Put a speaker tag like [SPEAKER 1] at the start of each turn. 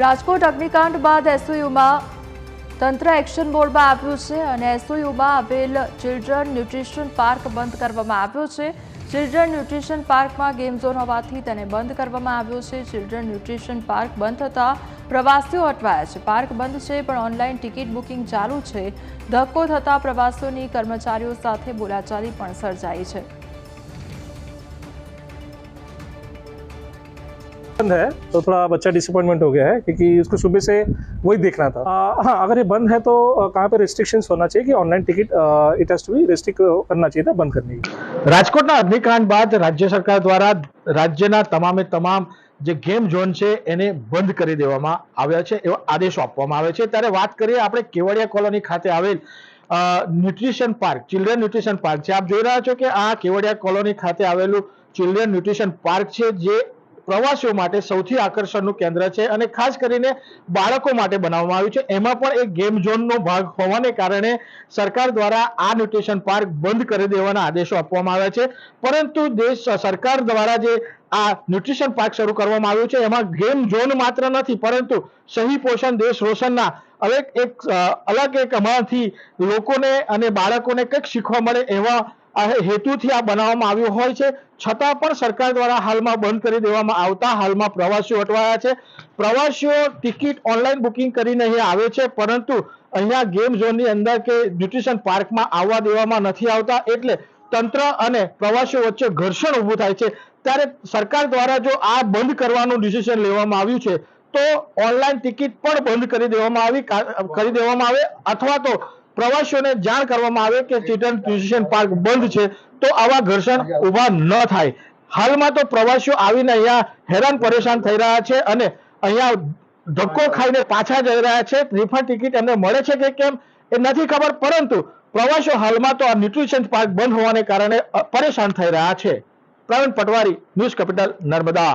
[SPEAKER 1] રાજકોટ અગ્નિકાંડ બાદ એસઓયુમાં તંત્ર એક્શન બોર્ડમાં આવ્યું છે અને એસઓયુમાં આવેલ ચિલ્ડ્રન ન્યુટ્રિશન પાર્ક બંધ કરવામાં આવ્યો છે. ચિલ્ડ્રન ન્યુટ્રિશન પાર્કમાં ગેમ ઝોન હોવાથી તેને બંધ કરવામાં આવ્યો છે. ચિલ્ડ્રન ન્યુટ્રિશન પાર્ક બંધ થતાં પ્રવાસીઓ અટવાયા છે. પાર્ક બંધ છે પણ ઓનલાઈન ટિકિટ બુકિંગ ચાલુ છે. ધક્કો થતાં પ્રવાસીઓની કર્મચારીઓ સાથે બોલાચાલી પણ સર્જાઈ છે.
[SPEAKER 2] बंद है तो थोड़ा बच्चा डिसअपॉइंटमेंट हो गया है क्योंकि उसको सुबह से वही देखना था आ, हाँ अगर ये बंद है तो अ, कहाँ पे रिस्ट्रिक्शंस होना चाहिए कि online ticket it has to be restrict करना चाहिए था बंद करने की
[SPEAKER 3] રાજકોટના અગ્નિકાંડ બાદ રાજ્ય સરકાર દ્વારા રાજ્યના તમામે તમામ જે ગેમ ઝોન છે એને બંધ કરી દેવામાં આવ્યા છે એવો આદેશો આપવામાં આવે છે ત્યારે વાત કરીએ આપણે કેવડિયા કોલોની ખાતે આવેલ nutrition park children nutrition park છે આપ જોઈ રહ્યા છો કે આ કેવડિયા કોલોની ખાતે આવેલું ચિલ્ડ્રન ન્યુટ્રિશન પાર્ક છે જે પ્રવાસીઓ માટે સૌથી આકર્ષણનું કેન્દ્ર છે અને ખાસ કરીને બાળકો માટે બનાવવામાં આવ્યું છે. એમાં પણ એક ગેમ ઝોનનો ભાગ હોવાને કારણે સરકાર દ્વારા આ ન્યુટ્રિશન પાર્ક બંધ કરી દેવાના આદેશો આપવામાં આવ્યા છે. પરંતુ દેશ, સરકાર દ્વારા જે આ ન્યુટ્રિશન પાર્ક શરૂ કરવામાં આવ્યું છે, એમાં ગેમ ઝોન માત્ર નથી, પરંતુ સહી પોષણ દેશ રોશનના અલગ એક અલગ એક આમાંથી લોકોને અને બાળકોને કંઈક શીખવા મળે એવા હેતુથી આ બનાવવામાં આવ્યું હોય છે. છતાં પણ સરકાર દ્વારા હાલમાં બંધ કરી દેવામાં આવતા હાલમાં પ્રવાસીઓ અટવાયા છે. પ્રવાસીઓ ટિકિટ ઓનલાઈન બુકિંગ કરીને અહીંયા આવે છે, પરંતુ અહીંયા ગેમ ઝોનની અંદર કે ન્યુટ્રિશન પાર્કમાં આવવા દેવામાં નથી આવતા. એટલે તંત્ર અને પ્રવાસીઓ વચ્ચે ઘર્ષણ ઊભું થાય છે. ત્યારે સરકાર દ્વારા જો આ બંધ કરવાનું ડિસિઝન લેવામાં આવ્યું છે, તો ઓનલાઈન ટિકિટ પણ બંધ કરી દેવામાં આવી કરી દેવામાં આવે, અથવા તો પ્રવાસીઓને જાણ કરવામાં આવે કે ચિલ્ડ્રન ન્યુટ્રિશન પાર્ક બંધ છે, તો આવા ઘર્ષણ ઊભા ન થાય. હાલમાં તો પ્રવાસીઓ આવીને અહીંયા હેરાન પરેશાન થઈ રહ્યા છે અને અહીંયા ધક્કો ખાઈને પાછા જઈ રહ્યા છે. રિફંડ ટિકિટ એમને મળે છે કે કેમ એ નથી ખબર, પરંતુ પ્રવાસીઓ હાલમાં તો આ ન્યુટ્રિશન પાર્ક બંધ હોવાને કારણે પરેશાન થઈ રહ્યા છે. Pravin Patwari, News Capital Narmada.